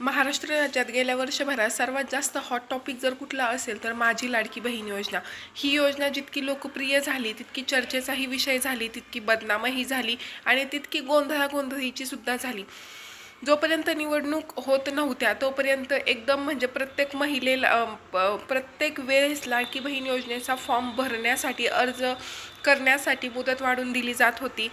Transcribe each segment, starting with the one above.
महाराष्ट्र राज्यात गेल्या वर्षभरात सर्वात जास्त हॉट टॉपिक जर कुठला असेल तर माझी लाडकी बहीण योजना. ही योजना जितकी लोकप्रिय झाली तितकी चर्चेचाही विषय झाली तितकी बदनामही झाली आणि तितकी गोंधळागोंधळीची सुद्धा झाली. जोपर्यंत निवडणूक होत नव्हत्या तोपर्यंत एकदम म्हणजे प्रत्येक महिलेला प्रत्येक वेळेस लाडकी बहीण योजनेचा फॉर्म भरण्यासाठी अर्ज करण्यासाठी मुदत वाढून दिली जात होती.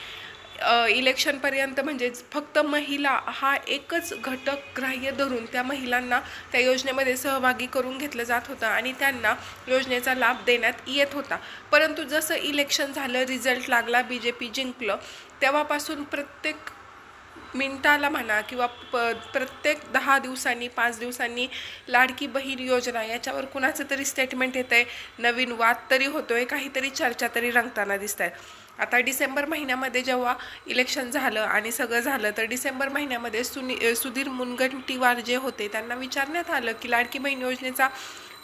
इलेक्शनपर्यंत म्हणजेच फक्त महिला हा एकच घटक ग्राह्य धरून त्या महिलांना त्या योजनेमध्ये सहभागी करून घेतलं जात होतं आणि त्यांना योजनेचा लाभ देण्यात येत होता. परंतु जसं इलेक्शन झालं रिझल्ट लागला बी जे पी जिंकलं तेव्हापासून प्रत्येक मिनटाला म्हणा किंवा प प्रत्येक दहा दिवसांनी पाच दिवसांनी लाडकी बहीण योजना याच्यावर कुणाचं तरी स्टेटमेंट येतं आहे नवीन वाद तरी होतो आहे काहीतरी चर्चा तरी रंगताना दिसत आहेत आता डिसेंबर महिन्यामध्ये जेव्हा इलेक्शन झालं आणि सगळं झालं तर डिसेंबर महिन्यामध्ये सुनी सुधीर मुनगंटीवार जे होते त्यांना विचारण्यात आलं की लाडकी बहीण योजनेचा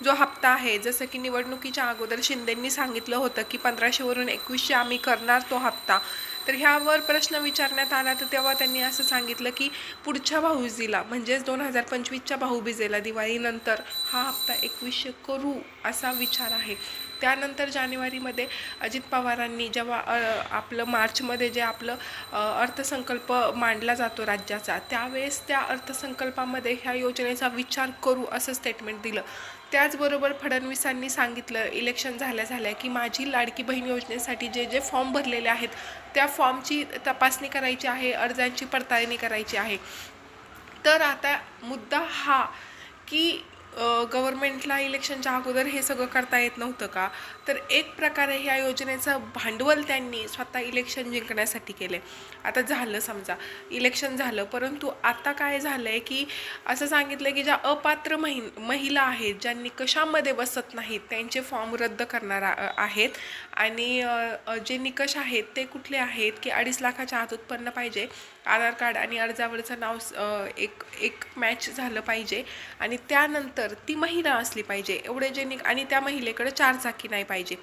जो हप्ता आहे जसं की निवडणुकीच्या अगोदर शिंदेंनी सांगितलं होतं की पंधराशेवरून एकवीसशे आम्ही करणार तो हप्ता. तर ह्यावर प्रश्न विचारण्यात आला तर तेव्हा त्यांनी असं सांगितलं की पुढच्या भाऊबीजीला म्हणजेच दोन हजार पंचवीसच्या भाऊबीजेला दिवाळीनंतर हा हप्ता एकवीसशे करू असा विचार आहे. त्यानंतर जानेवारीमध्ये अजित पवारांनी जेव्हा आपलं मार्चमध्ये जे आपलं अर्थसंकल्प मांडला जातो राज्याचा त्यावेळेस त्या अर्थसंकल्पामध्ये ह्या योजनेचा विचार करू असं स्टेटमेंट दिलं. त्याचबरोबर फडणवीसांनी सांगितलं इलेक्शन झाल्या झाल्या की माझी लाडकी बहीण योजनेसाठी जे जे फॉर्म भरलेले आहेत त्या फॉर्मची तपासणी करायची आहे अर्जांची पडताळणी करायची आहे. तर आता मुद्दा हा की गव्हर्मेंटला इलेक्शनच्या अगोदर हे सगळं करता येत नव्हतं का? तर एक प्रकारे ह्या योजनेचं भांडवल त्यांनी स्वतः इलेक्शन जिंकण्यासाठी केले आता झालं समजा इलेक्शन झालं. परंतु आता काय झालं आहे की असं सांगितलं की ज्या अपात्र महि महिला आहेत ज्यांनी कशामध्ये बसत नाहीत त्यांचे फॉर्म रद्द करणार आहेत. आणि जे निकष आहेत ते कुठले आहेत की अडीच लाखाच्या आत उत्पन्न पाहिजे आधार कार्ड आणि अर्जावरचं नाव एक एक मॅच झालं पाहिजे. आणि त्यानंतर तर ती महिला असली पाहिजे एवढे जे आणि त्या महिलेकडे चारचाकी नाही पाहिजे.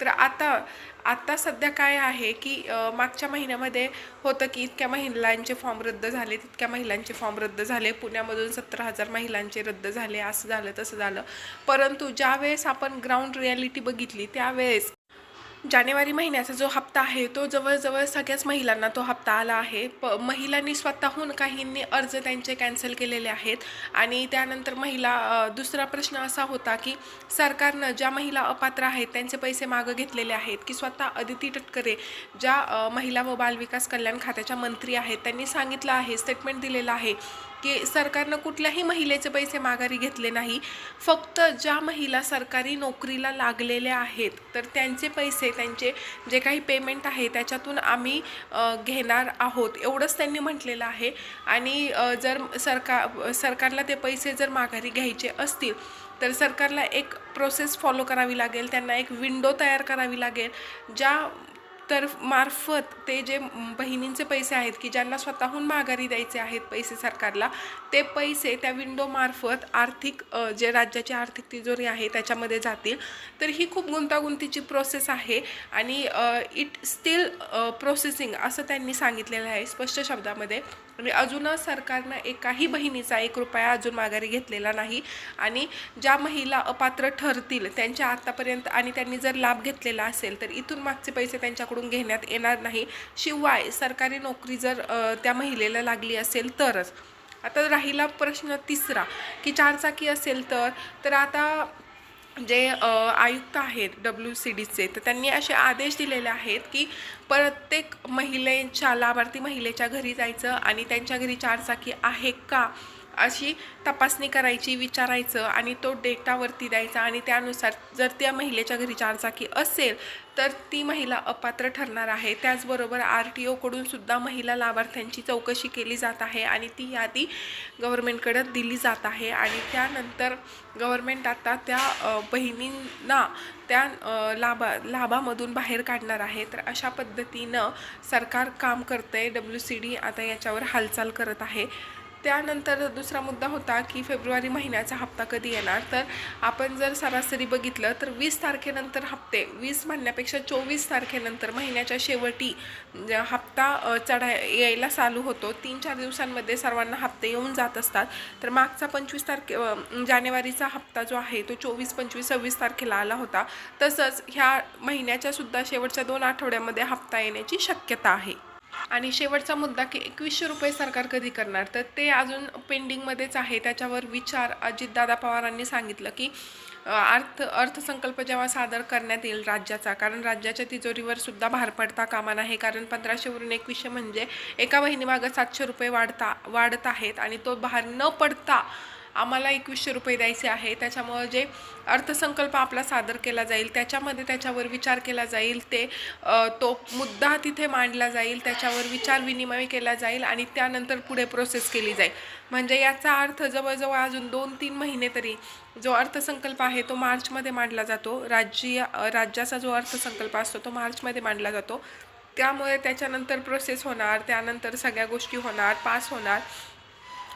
तर आता आत्ता सध्या काय आहे की मागच्या महिन्यामध्ये होतं की इतक्या महिलांचे फॉर्म रद्द झाले तितक्या महिलांचे फॉर्म रद्द झाले पुण्यामधून सत्तर हजार महिलांचे रद्द झाले असं झालं तसं झालं. परंतु ज्यावेळेस आपण ग्राउंड रियालिटी बघितली त्यावेळेस जानेवारी महिन्याचा जो हप्ता आहे तो जवळजवळ सगळ्याच महिलांना तो हप्ता आला आहे. प महिलांनी स्वतःहून काहींनी अर्ज त्यांचे कॅन्सल केलेले आहेत. आणि त्यानंतर महिला दुसरा प्रश्न असा होता की सरकारनं ज्या महिला अपात्र आहेत त्यांचे पैसे मागं घेतलेले आहेत की स्वतः अदिती टटकरे ज्या महिला व बालविकास कल्याण खात्याच्या मंत्री आहेत त्यांनी सांगितलं आहे स्टेटमेंट दिलेलं आहे. की सरकारनं कुठल्याही महिलेचे पैसे माघारी घेतले नाही. फक्त ज्या महिला सरकारी नोकरीला लागलेल्या आहेत तर त्यांचे पैसे त्यांचे जे काही पेमेंट आहे त्याच्यातून आम्ही घेणार आहोत एवढंच त्यांनी म्हटलेलं आहे. आणि जर सरकार सरकारला ते पैसे जर माघारी घ्यायचे असतील तर सरकारला एक प्रोसेस फॉलो करावी लागेल त्यांना एक विंडो तयार करावी लागेल ज्या तर मार्फत ते जे बहिणींचे पैसे आहेत की ज्यांना स्वतःहून माघारी द्यायचे आहेत पैसे सरकारला ते पैसे त्या विंडोमार्फत आर्थिक जे राज्याची आर्थिक तिजोरी आहे त्याच्यामध्ये जातील. तर ही खूप गुंतागुंतीची प्रोसेस आहे आणि इट स्टील प्रोसेसिंग असं त्यांनी सांगितलेलं आहे स्पष्ट शब्दामध्ये. आणि अजून सरकारनं एकाही बहिणीचा एक रुपया अजून माघारी घेतलेला नाही आणि ज्या महिला अपात्र ठरतील त्यांच्या आत्तापर्यंत आणि त्यांनी जर लाभ घेतलेला असेल तर इथून मागचे पैसे त्यांच्याकडून घेण्यात येणार नाही. शिवाय सरकारी नोकरी जर त्या महिलेला लागली असेल तरच. आता राहिला प्रश्न तिसरा की चारचाकी असेल तर तर आता जे आयुक्त आहेत डब्ल्यू सी डीचे तर त्यांनी असे आदेश दिलेले आहेत की प्रत्येक महिलेच्या लाभार्थी महिलेच्या घरी जायचं आणि त्यांच्या घरी चारचाकी आहे का? अशी तपासणी करायची विचारायचं आणि तो डेटावरती द्यायचा आणि त्यानुसार जर त्या महिलेच्या घरी चारचाकी असेल तर ती महिला अपात्र ठरणार आहे. त्याचबरोबर आर टी ओकडूनसुद्धा महिला लाभार्थ्यांची चौकशी केली जात आहे आणि ती यादी गव्हर्मेंटकडं दिली जात आहे आणि त्यानंतर गव्हर्मेंट आता त्या बहिणींना त्या लाभा लाभामधून बाहेर काढणार आहे. तर अशा पद्धतीनं सरकार काम करतं आहे डब्ल्यू सी डी आता याच्यावर हालचाल करत आहे. त्यानंतर दुसरा मुद्दा होता की फेब्रुवारी महिन्याचा हप्ता कधी येणार? तर आपण जर सरासरी बघितलं तर वीस तारखेनंतर हप्ते वीस म्हणण्यापेक्षा चोवीस तारखेनंतर महिन्याच्या शेवटी हप्ता चढा यायला चालू होतो. तीन चार दिवसांमध्ये सर्वांना हप्ते येऊन जात असतात. तर मागचा पंचवीस तारखे जानेवारीचा हप्ता जो आहे तो चोवीस पंचवीस सव्वीस तारखेला आला होता. तसंच ह्या महिन्याच्यासुद्धा शेवटच्या दोन आठवड्यामध्ये हप्ता येण्याची शक्यता आहे. आणि शेवटचा मुद्दा की एकवीसशे रुपये सरकार कधी करणार? तर ते अजून पेंडिंगमध्येच आहे. त्याच्यावर विचार अजितदादा पवारांनी सांगितलं की अर्थ अर्थसंकल्प जेव्हा सादर करण्यात येईल राज्याचा कारण राज्याच्या तिजोरीवर सुद्धा भार पडता कामा नाही कारण पंधराशेवरून एकवीसशे म्हणजे एका महिनेमागं सातशे रुपये वाढता वाढत आहेत आणि तो भार न पडता आम्हाला एकवीसशे रुपये द्यायचे आहे. त्याच्यामुळं जे अर्थसंकल्प आपला सादर केला जाईल त्याच्यामध्ये त्याच्यावर विचार केला जाईल ते तो मुद्दा तिथे मांडला जाईल त्याच्यावर विचार विनिमय केला जाईल आणि त्यानंतर पुढे प्रोसेस केली जाईल. म्हणजे याचा अर्थ जवळजवळ अजून दोन तीन महिने तरी जो अर्थसंकल्प आहे तो मार्चमध्ये मांडला जातो. राज्य राज्याचा जो अर्थसंकल्प असतो तो मार्चमध्ये मांडला जातो. त्यामुळे त्याच्यानंतर प्रोसेस होणार त्यानंतर सगळ्या गोष्टी होणार पास होणार.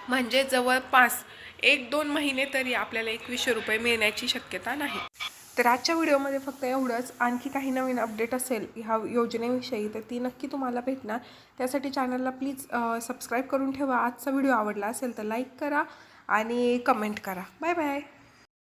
म्हणजे जवळपास एक दोन महिने तरी आपल्याला एकवीसशे रुपये मिळण्याची शक्यता नाही. तर आजच्या व्हिडिओमध्ये फक्त एवढंच. आणखी काही नवीन अपडेट असेल ह्या योजनेविषयी तर ती नक्की तुम्हाला भेटणार. त्यासाठी चॅनलला प्लीज सबस्क्राईब करून ठेवा. आजचा व्हिडिओ आवडला असेल तर लाईक करा आणि कमेंट करा. Bye bye.